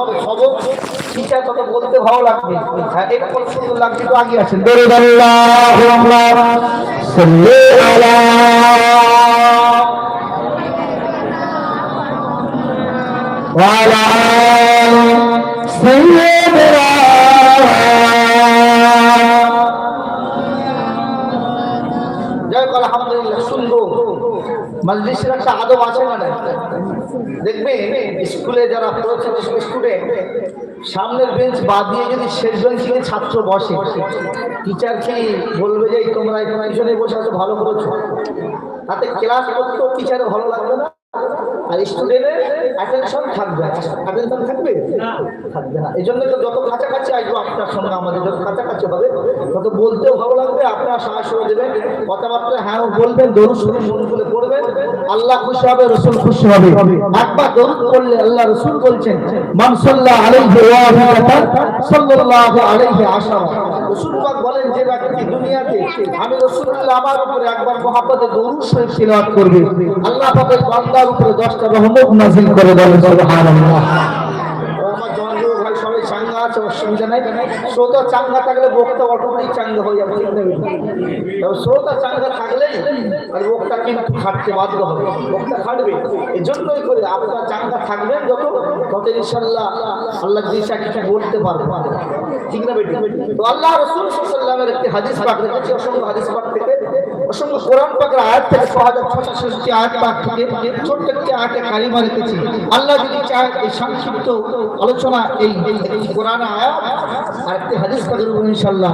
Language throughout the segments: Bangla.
হবে সবক টিচার তত বলতে ভালো লাগবে হ্যাঁ এটা কোনো সুন্দর লাগছে তো আগে আছেন درد اللهم صل على وعلى آل سيدنا জয় কর আলহামদুলিল্লাহ শুনবো মজলিসের একটা আদব আছে মানে। দেখবে, স্কুলে যারা স্টুডেন্ট সামনের বেঞ্চ বাদ দিয়ে যদি শেষ বেঞ্চে ছাত্র বসে টিচার কি বলবে যে তোমরা এখানে একজনে বসে আছো, ভালো করেছ? তাতে ক্লাস করতেও টিচারে ভালো লাগবে না। আর স্টুডেন্টের অ্যাটেনশন থাকবে অ্যাটেনশন থাকবে? থাকবে না। এই জন্য তো যত কাছাকাছি আসব আপনার সঙ্গে আমাদের যত কাছাকাছি হবে তত বলতেও ভালো লাগবে আপনার সাহায্য দেবেন। কথাবার্তা হ্যাঁ বলবেন দরুদ শুনে মন খুলে পড়বেন। আল্লাহ খুশি হবে রসুল খুশি হবে। একবার দরুদ পড়লে আল্লাহ রসুল বলছেন মান সাল্লাহ আলাইহি ওয়া সাল্লাল্লাহু আলাইহি আশারা। রসুল বলেন যে ব্যক্তি দুনিয়াতে আমি রসুল্লাহ আমার উপরে একবার মহাপদে দরুদ শরীফ তিলাওয়াত করবে। আল্লাহ পাকের বান্দার উপরে 10টা রহমত নাযিল করে বলেন সুবহানাল্লাহ। আমার জনজীব ভাই সবাই চাঙ্গা আছে, অসুবিধা নাই। শ্রোতা চাঙ্গা থাকলে বক্তা তবে শ্রোতা চাঙ্গা থাকলে আর কিন্তু খাটতে বাধ্য হবে। খাটবে এই জন্যই করে চাঙ্গা থাকবেন যত তত ইনশাল্লাহ আল্লাহ দিশা কিছু বলতে পারবে। ঠিক না বেটি? তো আল্লাহ রসুল সাল্লামের একটি হাদিস পাক রেখেছি অসংখ্য হাদিস পাক থেকে, অসংখ্য কোরআন পাকের আয়াত থেকে ছ হাজার ছশো ষষ্ঠী আয়াত পাক থেকে ছোট্ট একটি আয়াতে আল্লাহ যদি চায় এই সংক্ষিপ্ত আলোচনা, এই কোরআন আয়াত আর একটি হাদিস পাকের উপর ইনশাআল্লাহ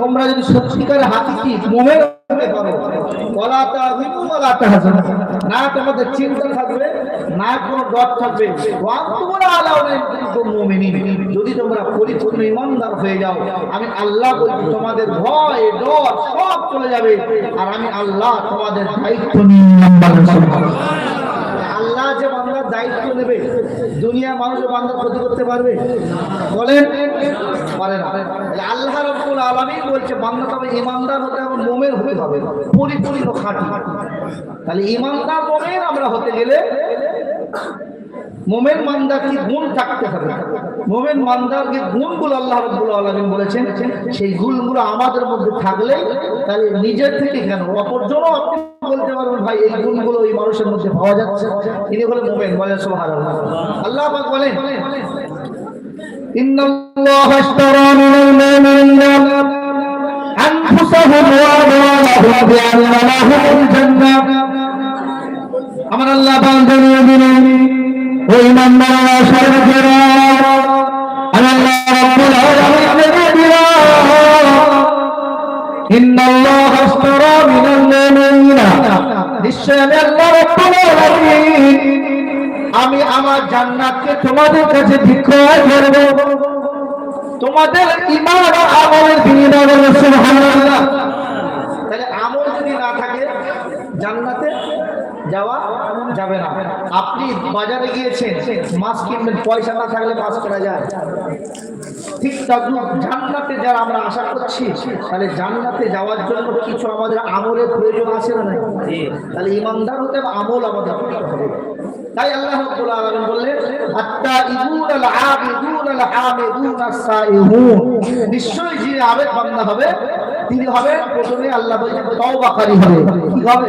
তোমরা যদি সত্যিকার হাকিকি মুমিন হতে পারো ওয়ালা তাহজানু না তোমাদের চিন্তা থাকবে, না কোনো ডর থাকবে। ইন কুনতুম মুমিনিন। যদি তোমরা পরিপূর্ণ ইমানদার হয়ে যাও, আমি আল্লাহ বলছি, তোমাদের ভয়, ডর সব চলে যাবে। আর আমি আল্লাহ তোমাদের দায়িত্ব নিয়ে দায়িত্ব নেবে। দুনিয়া মানুষের বান্ধব ক্ষতি করতে পারবে। বলেন? আল্লাহ রব্বুল আলমী বলছে বান্ধব তবে ইমানদার হতে হবে মোমের হতে হবে। পরিপূর্ণ খাঁটি। তাহলে ইমানদার মোমের আমরা হতে গেলে মোমের মান্দার কি গুণ থাকতে হবে? মোমেন মান্দার যে গুণগুলো আল্লাহ রব্বুল আলামিন বলেছেন, সেই গুণগুলো আমাদের মধ্যে থাকলে তাহলে নিজের থেকে কেন? অপরজনও আপনি বলতে পারবেন, ভাই, এই গুণগুলো এই মানুষের মধ্যে পাওয়া যাচ্ছে। তিনি হলেন মোমেন সুবহানাল্লাহ। আল্লাহ পাক বলেন আমার আল্লাহ পাক জানিয়ে দিলেন ওই সর্বজেরা ইন্নাল্লাহ আশতারা মিনাল মুমিনিনা নিশ্চয় আমি আল্লাহ রাব্বুল আলামিন আমি আমার জান্নাতকে তোমাদের কাছে বিক্রয় করব। তোমাদের ঈমান আর আমলের বিনিময়ে সুবহানাল্লাহ তাহলে আমল যদি না থাকে জান্নাতে যাওয়া যাবে না। আপনি বাজারে গিয়েছেন, মাছ কিনবেন, পয়সা না থাকলে মাছ কেনা যায়। ঠিক তদ্রুপ জান্নাতে যারা আমরা আশা করছি, তাহলে জান্নাতে যাওয়ার জন্য কিছু আমাদের আমলের প্রয়োজন আছে না তাহলে ইমানদার হতে আমল আমাদের তাই আল্লাহ বললেন আত্তা ইবুন আল আবিদুন আল নিশ্চয়ই যে আবেদ হবে, তিনি হবে প্রথমে আল্লাহ বলছেন তওবাকারী হবে। কি হবে?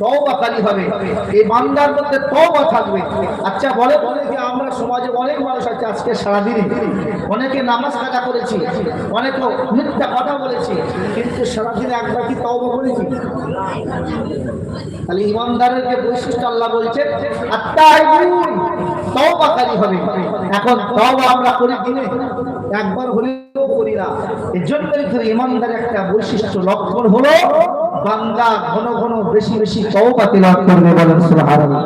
তওবাকারী হবে। এই বান্দার মধ্যে তওবা থাকবে। আচ্ছা বলে বলে যে আমরা সমাজে অনেক মানুষ আছে আজকে সারাদিনে। অনেকে নামাজ কাজা করেছি, অনেকে মিথ্যা কথা বলেছি, কিন্তু সারাদিনে একবার কি তওবা করেছি? তাহলে ইমানদারের যে বৈশিষ্ট্য আল্লাহ বলছে আত্মাইবুন তওবাকারী হবে। এখন তওবা আমরা করি দিনে একবার হলেও করি না। এর জন্য তো ইমানদার একটা বৈশিষ্ট্য লক্ষণ হলো বান্দা ঘন ঘন বেশি বেশি তওবা তিলাওয়াত করবে বলেন সুবহানাল্লাহ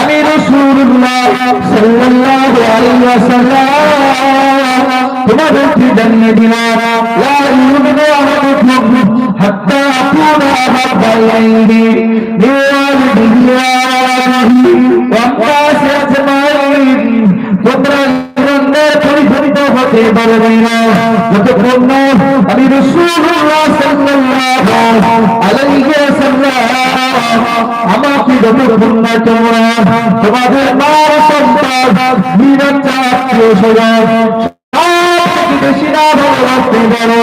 আমি রসুল্লাহ আহাব্বা ইলাইহি মিন ওয়ালিদিহি ওয়া ওয়ালিদিহি ওয়া নাসি আজমাইন তোমরা ইমানদার পরিচালিত হতে পারবে না যতক্ষণ না আমি রাসূলুল্লাহ সাল্লাল্লাহু আলাইহি ওয়াসাল্লাম আমাকে যতক্ষণ না তোমরা তোমাদের মার সন্তান নিরঞ্জা আত্মীয় স্বজন বেশি না ভালোবাসতে পারো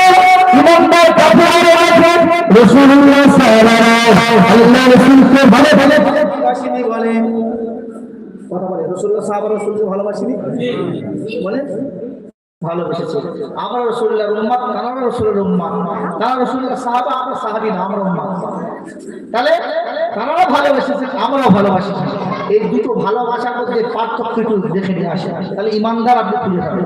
রসুল্লাহ বলে। রসুল্লাহ তাহলে তারাও ভালোবেসেছে, আমরাও ভালোবাসি। এই দুটো ভালোবাসার মধ্যে পার্থক্য একটু দেখে নিয়ে আসে তাহলে ইমানদার আপনি খুঁজে পাবেন।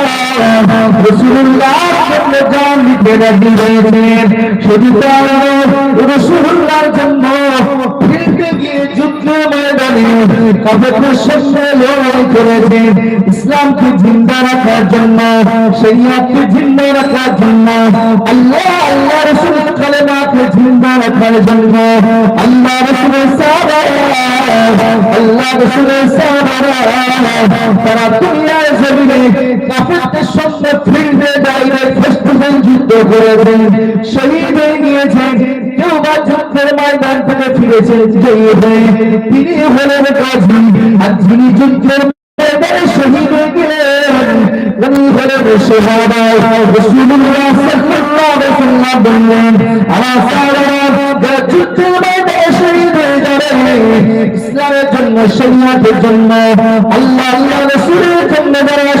রসুল্লাহ জান দিতে রাজি রয়েছেন শুধু রসুল্লাহর জন্য ফিরতে গিয়ে যুদ্ধ ময়দানে কবকের সঙ্গে লড়াই করেছেন ইসলামকে জিন্দা রাখার জন্য শরিয়াতকে জিন্দা রাখার জন্য আল্লাহ আল্লাহ রসুল কালেমাকে জিন্দা রাখার জন্য আল্লাহ রসুলের আল্লাহ রসুলের তারা দুনিয়ার জমিনে কাফেরদের সঙ্গে ফিরতে ডাইরেক্ট ফেস যুদ্ধ কেউ বা যুদ্ধের ময়দান থেকে ফিরেছেন জয়ী তিনি হলেন গাজী, আর যিনি যুদ্ধের ইসলামের জন্য জন্য, আল্লাহ আল্লাহ জন্য যারা শহীদ হয়ে যাবেন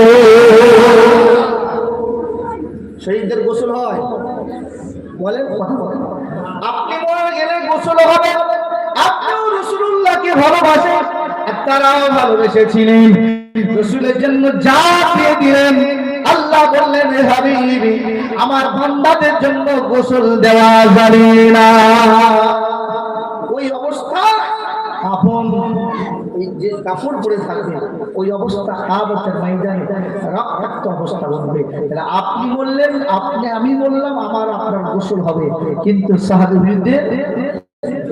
শহীদদের গোসল হয়। বলেন কথা বলেন। আপনি মরে গেলে গোসল হবে। আপনিও রসুল্লাহকে ভালোবাসেন। তারাও ভালোবেসেছিলেন। রসুলের জন্য যা দিয়ে দিলেন। আল্লাহ বললেন আমার বান্দাদের জন্য গোসল দেওয়া যাবে না। ওই অবস্থা? আপন যে কাপড় পরে থাকবে, ওই অবস্থা আবতের ময়দানে রক্ত অবস্থা বলবে আপনি বললেন, আপনি আমি বললাম, আমার আপনার গোসল হবে। কিন্তু সাহাদের বিরুদ্ধে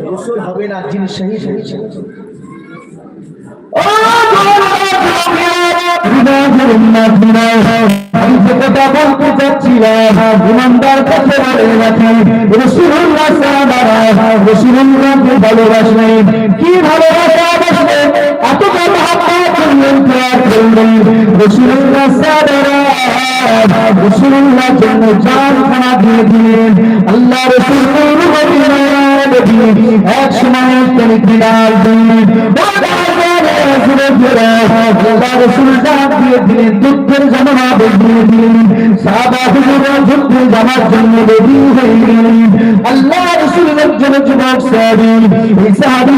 গোসল হবে না, যিনি হয়েছেন। আমি বলতে কি ভালোবাসা? বসবে এত কথা করলেন প্রয়ার করলেন রসুল্লাহ সাহাবারা রসুল্লাহ জন্য জান খানা দিয়ে দিলেন। আল্লাহ রসুল এক সময় তিনি বিড়াল দিলেন। যুদ্ধের জামা বেরিয়ে জন্য রেডি হয়ে গেলেন। আল্লাহ রসুল একজন যুবক সাহাবী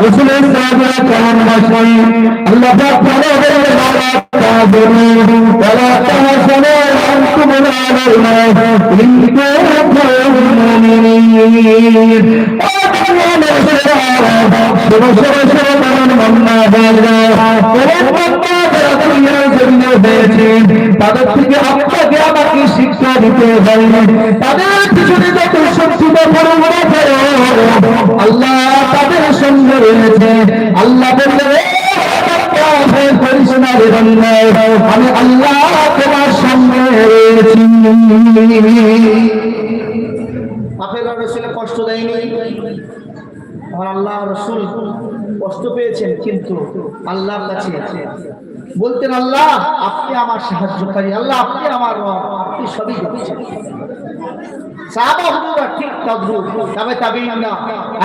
রসুলের সাহাবারা কেমন বাসেন আল্লাহ ভালো হয়েছে তাদের থেকে আপনাকে আমাকে শিক্ষা দিতে হয় তাদের পিছনে যত শক্তি আল্লাহ রয়েছে আল্লাহ আমি আল্লাহ তোমার সঙ্গে রয়েছি। কষ্ট আমার আল্লাহ রসুল কষ্ট পেয়েছেন, কিন্তু আল্লাহর কাছে বলতেন, আল্লাহ, আপনি আমার সাহায্যকারী, আল্লাহ, আপনি আমার আপনি সবই করছেন সাহাবা ঠিক তদ্রুপ তবে তাবিঈনরা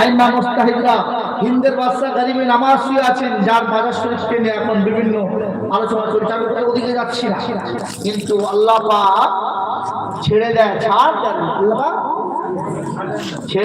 আইমা মুস্তাহিদরা, হিন্দের বাদশা গরিবে নামাজ শুয়ে আছেন, যার মাজার শরীফকে নিয়ে এখন বিভিন্ন ওদিকে যাচ্ছি কিন্তু আল্লাহ ছেড়ে দেয়, ছাড় ছেড়ে